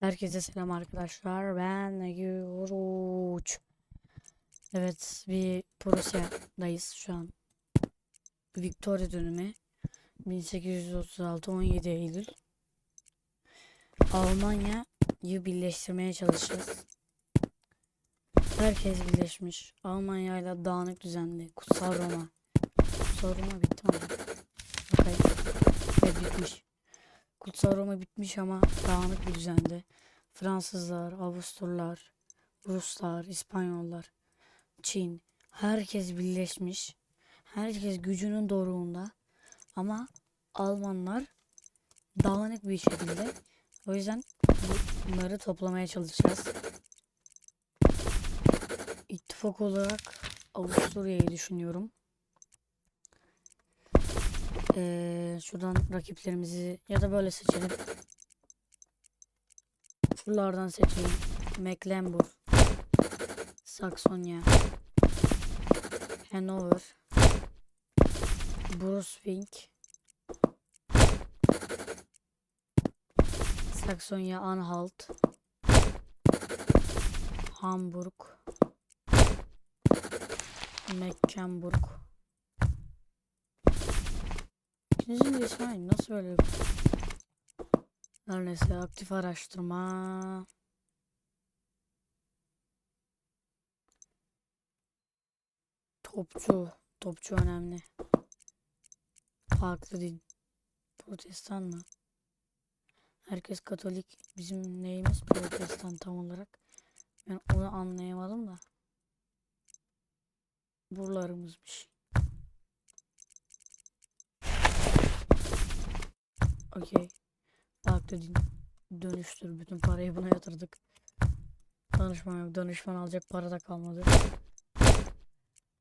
Herkese selam arkadaşlar. Ben Yoruç. Evet, bir Prusya'dayız şu an. Victoria dönemi 1836 17 Eylül. Almanya'yı birleştirmeye çalışacağız. Herkes birleşmiş. Almanya ile dağınık düzenli. Kutsal Roma. Kutsal Roma bitti mi? Bakayım. Evet bitmiş. Kutsal Roma bitmiş ama dağınık bir düzende. Fransızlar, Avusturlar, Ruslar, İspanyollar, Çin, herkes birleşmiş. Herkes gücünün doruğunda. Ama Almanlar dağınık bir şekilde. O yüzden bunları toplamaya çalışacağız. İttifak olarak Avusturya'yı düşünüyorum. Ee, şuradan rakiplerimizi ya da böyle seçelim. Şuralardan seçeyim. Mecklenburg, Saksonya, Hanover, Brunswick, Saksonya Anhalt, Hamburg, Mecklenburg. İkinci bir İsmail nasıl böyle? Her neyse aktif araştırma. Topçu. Topçu önemli. Farklı din. Protestan mı? Herkes Katolik. Bizim neyimiz Protestan tam olarak. Ben onu anlayamadım da. Buralarımızmış. Okey. Din. Dönüştür. Bütün parayı buna yatırdık. Danışman yok. Danışman alacak para da kalmadı.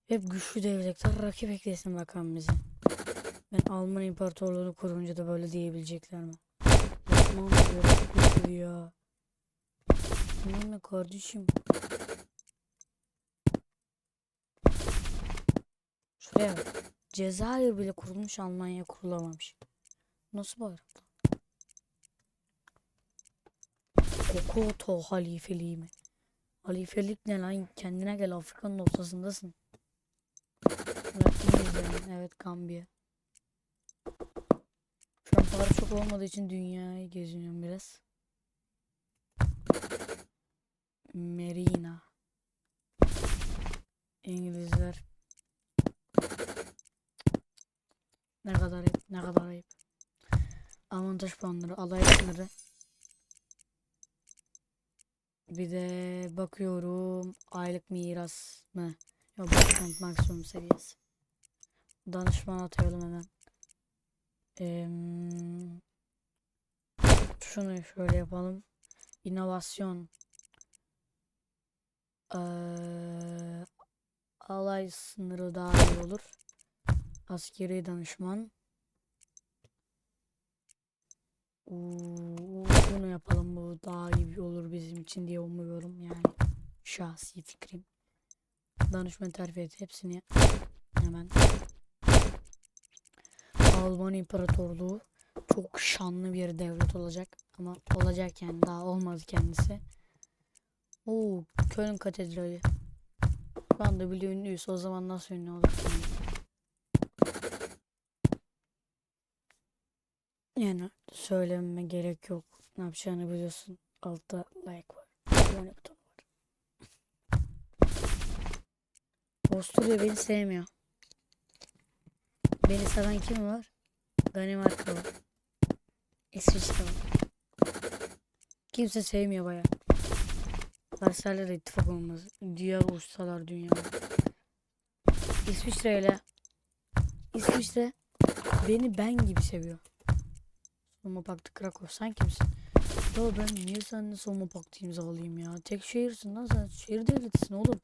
Hep güçlü devletler rakip eklesin bakalım bizi. Ben Alman İmparatorluğunu kurunca da böyle diyebilecekler mi? Osmanlı. Güçlü ya. Kardeşim? Şuraya. Cezayir bile kurulmuş Almanya kurulamamış. Nasıl bayrak lan? Kokoto halifeliği mi? Halifelik ne lan? Kendine gel Afrika'nın ortasındasın. Evet Gambiya. Şu an para çok olmadığı için dünyayı geziniyorum biraz. Merina. İngilizler. Ne kadar ayıp, ne kadar ayıp. Avantaj puanları, alay sınırı. Bir de bakıyorum aylık miras mı? Yok başkent maksimum seviyesi. Danışman atayalım hemen. Em, şunu şöyle yapalım. İnovasyon. Eee, alay sınırı daha iyi olur. Askeri danışman. Oo, bunu yapalım bu daha iyi olur bizim için diye umuyorum yani şahsi fikrim. Danışman terfi et hepsini hemen. Alman İmparatorluğu çok şanlı bir devlet olacak ama olacak yani daha olmadı kendisi. Oo, Köln Katedrali. Şu anda bile ünlüyüz o zaman nasıl ünlü olur? şimdi? Yani söylememe gerek yok. Ne yapacağını biliyorsun. Altta like var. Abone butonu var. Avusturya beni sevmiyor. Beni seven kim var? Danimarka var. İsviçre var. Kimse sevmiyor baya. Versailles'le ittifak olmaz. Diğer uçsalar dünyada. İsviçre ile İsviçre beni ben gibi seviyor. Savunma Paktı Krakow sen kimsin? Ya ben niye seninle savunma paktı imzalayayım ya? Tek şehirsin lan sen şehir devletisin oğlum.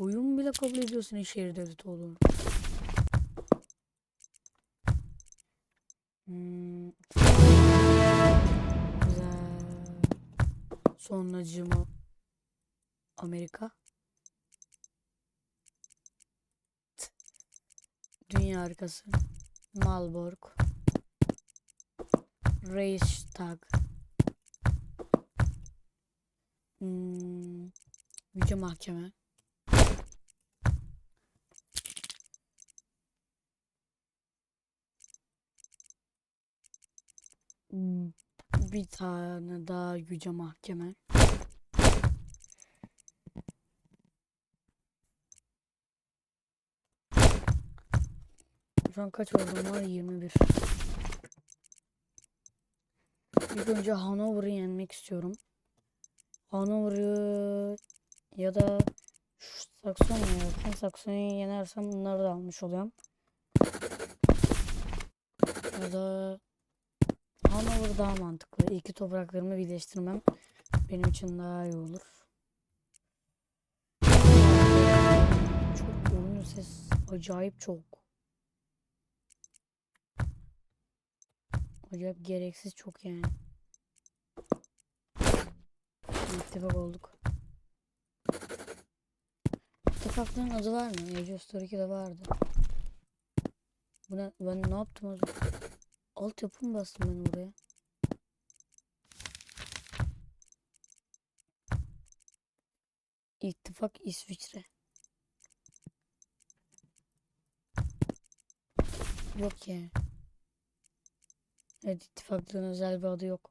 Oyun bile kabul ediyor senin şehir devleti olduğunu. Hmm. Güzel. Sonracığıma Amerika. Dünya harikası. Malbork. Reichstag. Hmm, Yüce Mahkeme. Hmm, Bir tane daha Yüce Mahkeme. Şu an kaç oldum var? 21. İlk önce Hanover'ı yenmek istiyorum. Hanover'ı ya da şu Saksonya'ya yakın. Saksonya'yı yenersem bunları da almış oluyorum. Ya da Hanover daha mantıklı. İki topraklarımı birleştirmem benim için daha iyi olur. Çok oyunun ses acayip çok. Acayip gereksiz çok yani. İttifak olduk. İttifakların adı var mı? Age of Story 2'de vardı. Bu ne? Ben ne yaptım az önce? Altyapı mı bastım ben oraya? İttifak İsviçre. Yok ya. Evet ittifaklığın özel bir adı yok.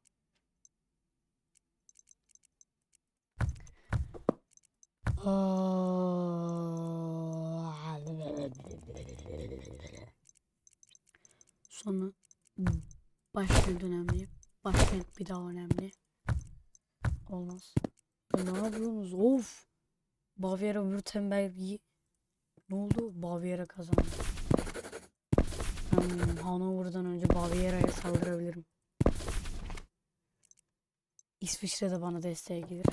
Sonra başkent önemli. Başkent bir daha önemli. Olmaz. Ya ne yapıyorsunuz? Of! Bavyera Württemberg'i ne oldu? Bavyera kazandı. Hmm, Hanover'dan önce Bavyera'ya saldırabilirim. İsviçre de bana desteğe gelir.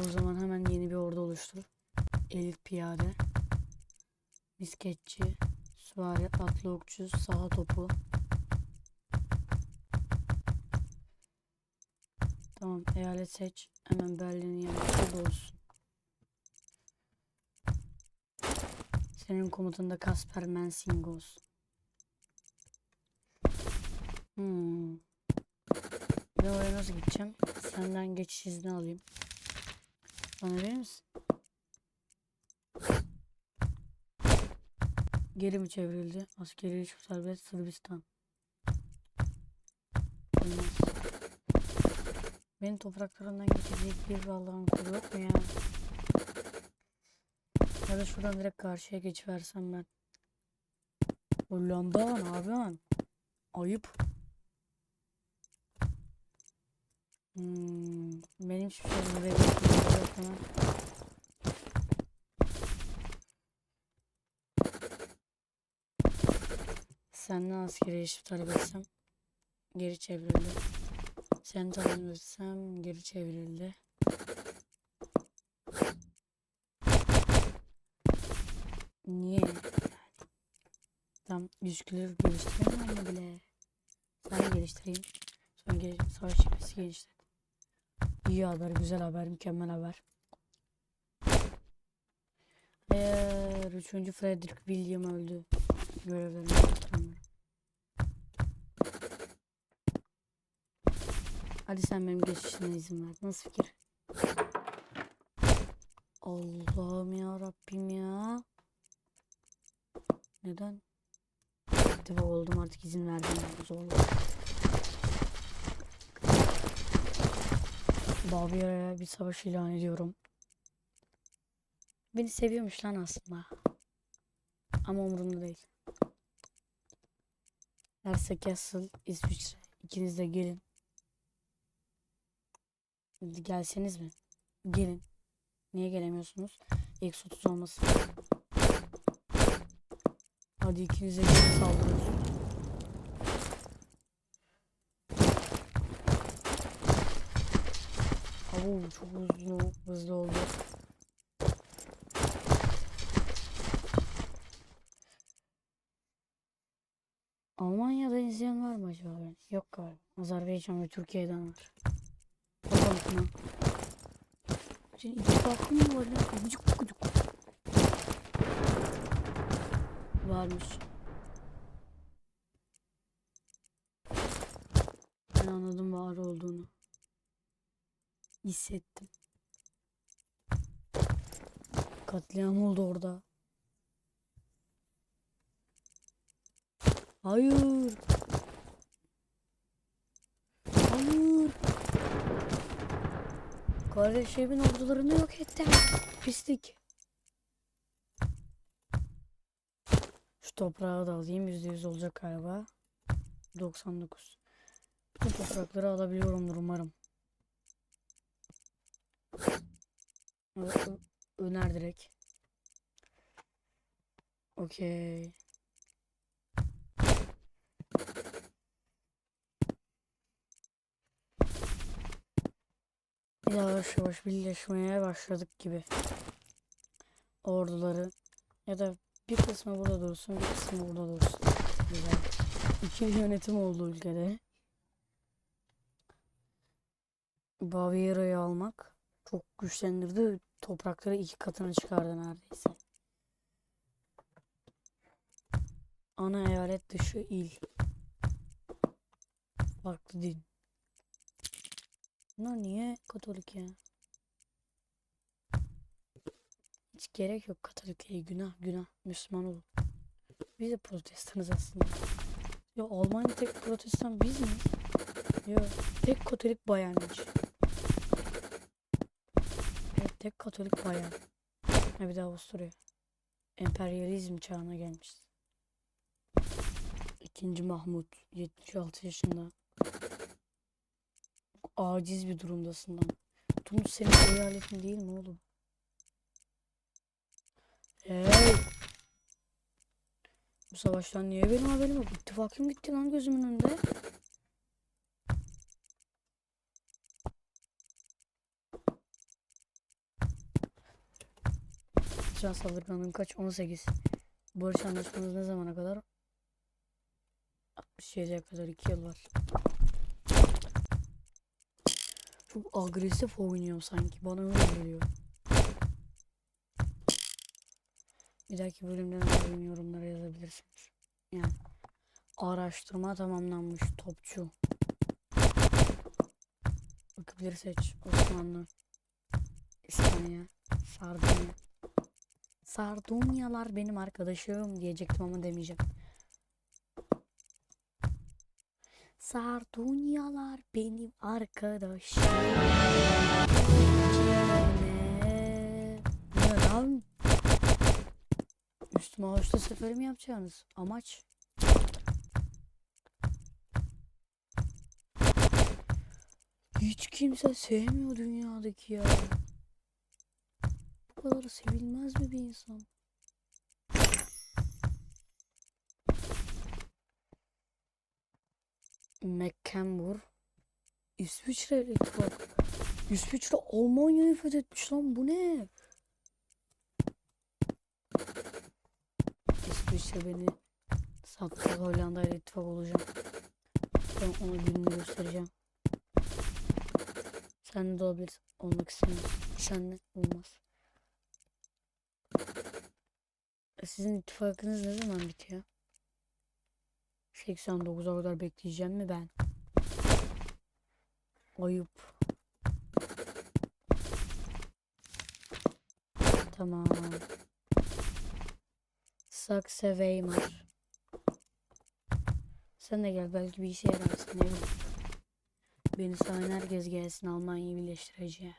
O zaman hemen yeni bir ordu oluştur. Elit piyade, misketçi, süvari, atlı okçu, saha topu. Tamam, eyalet seç. Hemen Berlin'in yanında olsun. Senin komutunda Kasper Mensing olsun. Hmm. Ben oraya nasıl gideceğim? Senden geçiş izni alayım. Bana verir misin? Geri mi çevrildi? Askeri iş serbest Sırbistan. Olmaz. Benim topraklarından geçecek bir Allah'ın kulu yok mu ya? Ya da şuradan direkt karşıya geçiversem ben. Hollanda ne yapıyorsun? Ayıp. Hmm, benim hiçbir şeyim yok ama. Senden askeri eşit talep etsem geri çevrildi. Sen talep etsem geri çevrildi. Niye? Tam ilişkileri geliştiremiyor mu bile? Sen geliştireyim. Sonra gel savaş geliştir. İyi haber, güzel haber, mükemmel haber. Eğer 3. Frederick William öldü. Görevlerini yaptım. Hadi sen benim geçişime izin ver. Nasıl fikir? Allah'ım ya Rabbim ya. Neden? İttifak oldum artık izin verdim. Zorla. Bavyera'ya bir savaş ilan ediyorum. Beni seviyormuş lan aslında. Ama umurumda değil. Derse Castle, İsviçre. İkiniz de gelin. Gelseniz mi? Gelin. Niye gelemiyorsunuz? Eksi 30 olması. Hadi ikiniz de gelin saldırın. Oo, çok hızlı, hızlı oldu. Almanya'da izleyen var mı acaba? Yok galiba. Azerbaycan ve Türkiye'den var. Bakalım şuna. Senin ittifakın mı var lan? Varmış. Ben anladım var olduğunu. Hissettim. Katliam oldu orada. Hayır. Hayır. Kardeşimin ordularını yok etti. Pislik. Şu toprağı da alayım. %100 olacak galiba. 99. Bütün toprakları alabiliyorumdur umarım. Öner direkt. Okey. Yavaş yavaş birleşmeye başladık gibi. Orduları ya da bir kısmı burada dursun, bir kısmı burada dursun. Güzel. İkili yönetim oldu ülkede. Baviera'yı almak çok güçlendirdi. Toprakları iki katına çıkardı neredeyse. Ana eyalet dışı il. Farklı din. Bunlar niye Katolik ya? Hiç gerek yok Katolikliğe. Günah günah. Müslüman olun. Biz de protestanız aslında. Ya Almanya tek protestan biz mi? Yok. Tek Katolik bayanmış. Tek Katolik bayan. Ha bir de Avusturya. Emperyalizm çağına gelmiş. İkinci Mahmut 76 yaşında. Aciz bir durumdasın lan. Tunus senin eyaletin değil mi oğlum? Hey! Bu savaştan niye benim haberim yok? İttifakım gitti lan gözümün önünde. Şu an saldırganlığım kaç? 18. Barış anlaşmamız ne zamana kadar? 67'ye kadar 2 yıl var. Çok agresif oynuyorum sanki. Bana öyle geliyor. Bir dahaki bölümden alayım yorumlara yazabilirsiniz. Yani araştırma tamamlanmış topçu. Bakabilir seç. Osmanlı. İspanya. Sardunya. Sardunyalar benim arkadaşım diyecektim ama demeyeceğim. Sardunyalar benim arkadaşım. Ne? Lan? Üstüme ağaçta seferi mi yapacaksınız? Amaç? Hiç kimse sevmiyor dünyadaki ya. Kadar sevilmez mi bir insan? Mecklenburg İsviçre ittifak. İsviçre Almanya'yı fethetmiş lan bu ne? İsviçre beni sattı Hollanda ile ittifak olacağım. Ben ona gününü göstereceğim. Sen de olabilir. Olmak istemiyorsun. Senle olmaz. E, Sizin ittifakınız ne zaman bitiyor? 89'a kadar bekleyeceğim mi ben? Ayıp. Tamam. Sakse Weimar. Sen de gel belki bir işe yararsın ne. Beni sayan herkes gelsin Almanya'yı birleştireceğim.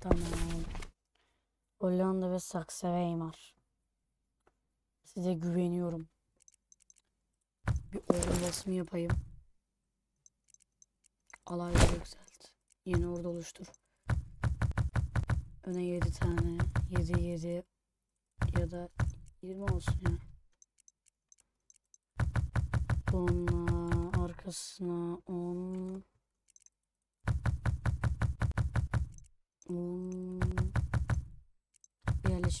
Tamam. Hollanda ve Sakse Weimar. Size güveniyorum. Bir ordu basımı yapayım. Alayları yükselt. Yeni ordu oluştur. Öne 7 tane. 7 7 ya da 20 olsun ya. Sonra arkasına 10 10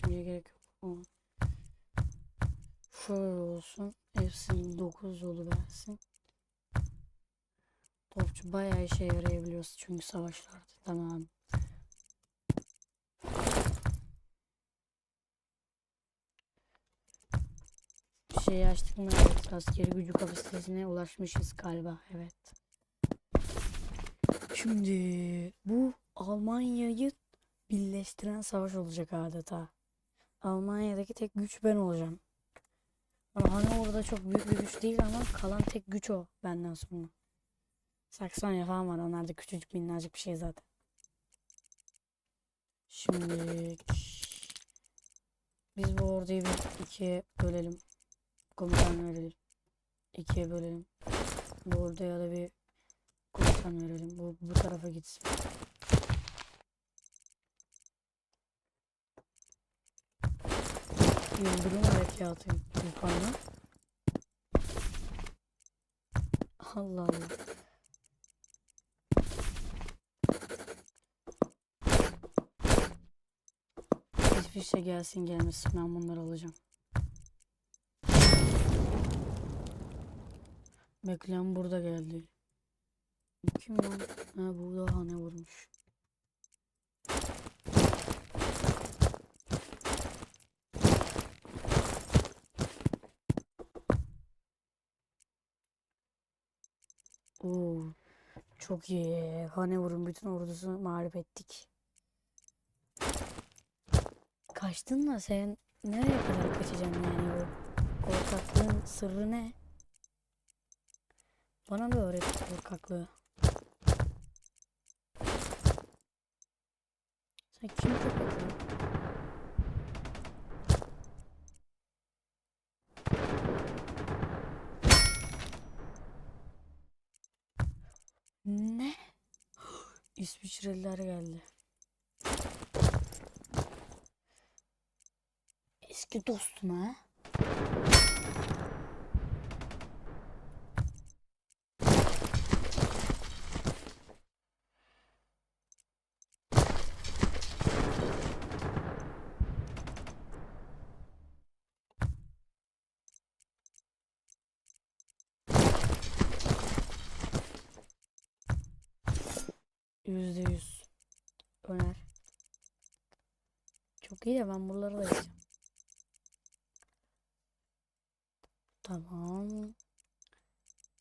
yerleşmeye gerek yok. 10 Şöyle olsun. Hepsinin 9 yolu versin. Topçu bayağı işe yarayabiliyoruz çünkü savaşlarda. Tamam. Bir şey açtık mı? Evet. Askeri gücü kapasitesine ulaşmışız galiba. Evet. Şimdi bu Almanya'yı birleştiren savaş olacak adeta. Almanya'daki tek güç ben olacağım. Hani orada çok büyük bir güç değil ama kalan tek güç o benden sonra. Saksanya falan var. Onlar da küçücük minnacık bir şey zaten. Şimdi biz bu orduyu bir ikiye bölelim. Komutan verelim. İkiye bölelim. Bu orduya da bir komutan verelim. Bu, bu tarafa gitsin. Yıldırım harekatı yukarıda. Allah Allah. Hiçbir şey gelsin gelmesin ben bunları alacağım. Bekleyen burada geldi. Kim lan? Ha bu da hane vurmuş. Oo, çok iyi. Hane vurun bütün ordusunu mağlup ettik. Kaçtın da sen nereye kadar kaçacaksın yani o korkaklığın sırrı ne? Bana da öğret korkaklığı. Sen kim köpek lan? Ne? İsviçreliler geldi. Eski dostum ha? Yüzde yüz. Öner. Çok iyi de ben buraları da yapacağım. Tamam.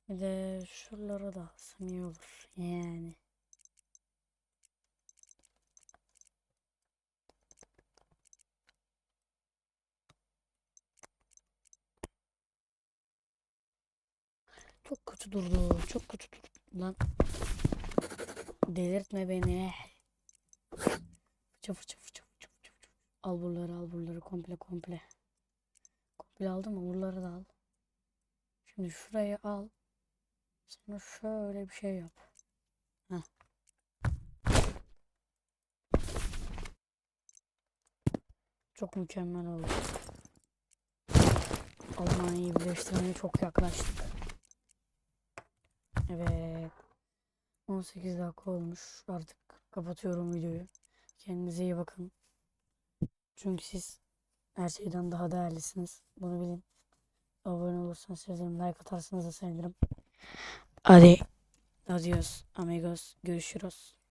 Bir de şuralara da alsam. Yani. Çok kötü durdu. Çok kötü durdu. Lan. Delirtme beni. Fıçı fıçı fıçı. Al buraları al buraları komple komple. Komple aldım mı buraları da al. Şimdi şurayı al. Sonra şöyle bir şey yap. Heh. Çok mükemmel oldu. Almanya'yı birleştirmeye çok yaklaştık. Evet. 18 dakika olmuş. Artık kapatıyorum videoyu. Kendinize iyi bakın. Çünkü siz her şeyden daha değerlisiniz. Bunu bilin. Abone olursanız sevinirim. Like atarsanız da sevinirim. Hadi. Adios amigos. Görüşürüz.